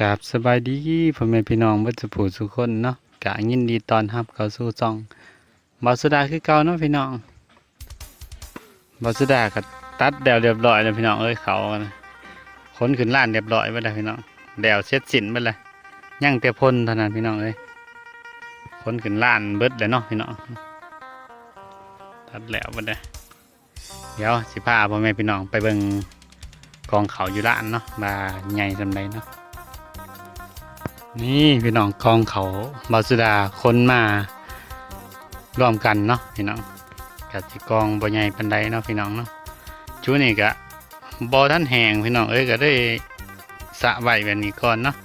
กับสบายดีพ่อแม่พี่น้องเบ่จะผู้สุคนเนาะกะยินดีตอนรับเข้าสู่ช่องบอสุดาคือเก่าเนาะพี่น้องบอสุดาก็ตัดแดวเรียบร้อยแล้วพี่น้องเอ้ยเขานะขนขึ้นล้านเรียบร้อยไปแล้วพี่น้องแดวเสร็จสิ้นไปแล้วยังแต่พ่นเท่านั้นพี่น้องเอ้ยขนขึ้นล้านเบิดเลยเนาะพี่น้องตัดแล้วไปเลยเดี๋ยวสิพาพ่อแม่พี่น้องไปเบิ่ง กองเขาอยู่ล้านเนาะมาใหญ่สำใดเนาะนี่พี่น้องกองเขาบาสุดาคนมาร่วมกันเนาะพี่น้องกับสิกองบ่ใหญ่ปันใดเนาะพี่น้องเนาะจูนี่ก็บ่ท่านแหงพี่น้องเอ้ยก็ได้สะไว้แบบนี้ก่อนเนาะ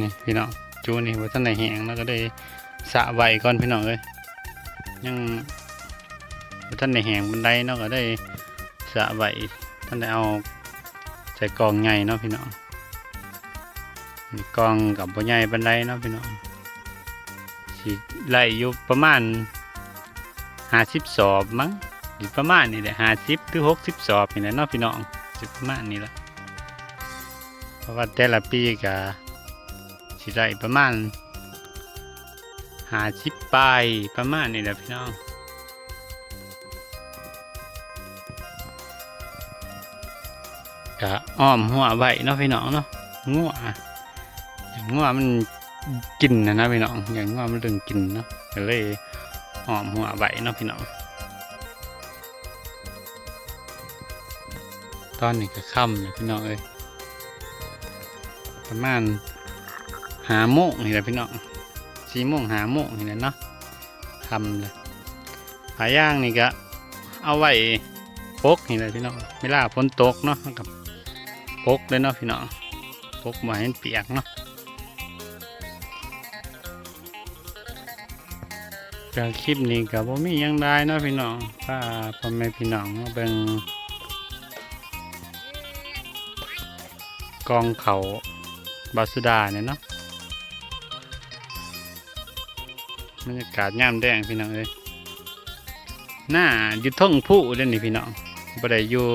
นี่พี่น้องจูนี่บ่ท่านได้แหงแล้วก็ได้สะไว้ก่อนพี่น้องเอ้ยยังบ่ท่านได้แหงปันใดเนาะก็ได้สะไว้ ท่านได้เอาใส่กองใหญ่เนาะพี่น้องกองกับบ่ใหญ่ปานใดเนาะพี่น้องสิไล่อยู่ประมาณ50สอบมั้งอยู่ประมาณนี่แหละ50หรือ60สอบนี่แหละเนาะพี่น้องสิประมาณนี้ละเพราะว่าแต่ละปีก็สิได้ประมาณ50ปลายประมาณนี้แหละพี่น้อง ก็อ้อมหัวไว้เนาะพี่น้องเนาะงัวอย่างงัวมันกินนะนะพี่น้องอย่างงัวมันเรื่องกินเนาะก็เลยหอมหัวใบเนาะพี่น้อง ตอนนี้ก็ค่ำเลยพี่น้องเอ้ยประมาณหาโมงนี่แหละพี่น้องสี่โมงหาโมงนี่แหละเนาะค่ำเลยผาย่างนี่ก็เอาไว้ปกนี่แหละพี่น้องเวลาฝนตกเนาะกับ ปกเลยเนาะพี่น้องพกมาให้เปียกเนาะจากคลิปนี้กับผมมียังได้เนาะพี่น้องถ้าพ่อแม่พี่น้องมาเบิ่งกองเขาบาสุดาเนี่ยเนาะบรรยากาศย่ามแดงพี่น้องเอ้ยหน้าอยู่ท่องผู้เล่นนี่พี่น้องบ่ได้อยู่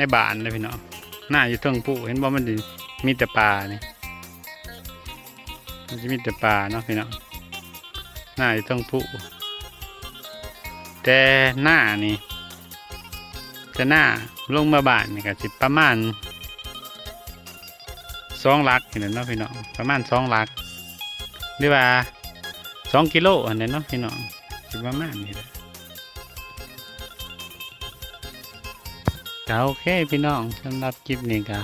ในบ้านเลยพี่น้องหน้าอยู่เทิงผู้เห็นว่ามันสิมีแต่ปลานี่มันจะมีแต่ปลาเนาะพี่น้องหน้าอยู่เทิงผู้แต่หน้านี่แต่หน้าลงมาบ้านนี่ก็สิประมาณสองลักเห็นเนาะพี่น้องประมาณสองลักหรือว่าสองกิโลอันนี้เนาะพี่น้องสิประมาณนี้แหละ ก็โอเคพี่น้องสำหรับคลิปนี้ก็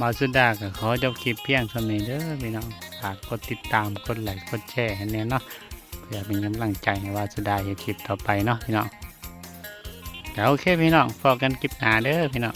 มาสุดาก็ขอจบคลิปเพียงเท่านี้เด้อพี่น้องฝากกดติดตามกดไลค์กดแชร์ให้แน่เนาะเพื่อเป็นกำลังใจให้ว่าสุดาจะคลิปต่อไปเนาะพี่น้องก็โอเคพี่น้องพอกันคลิปหน้าเด้อพี่น้อง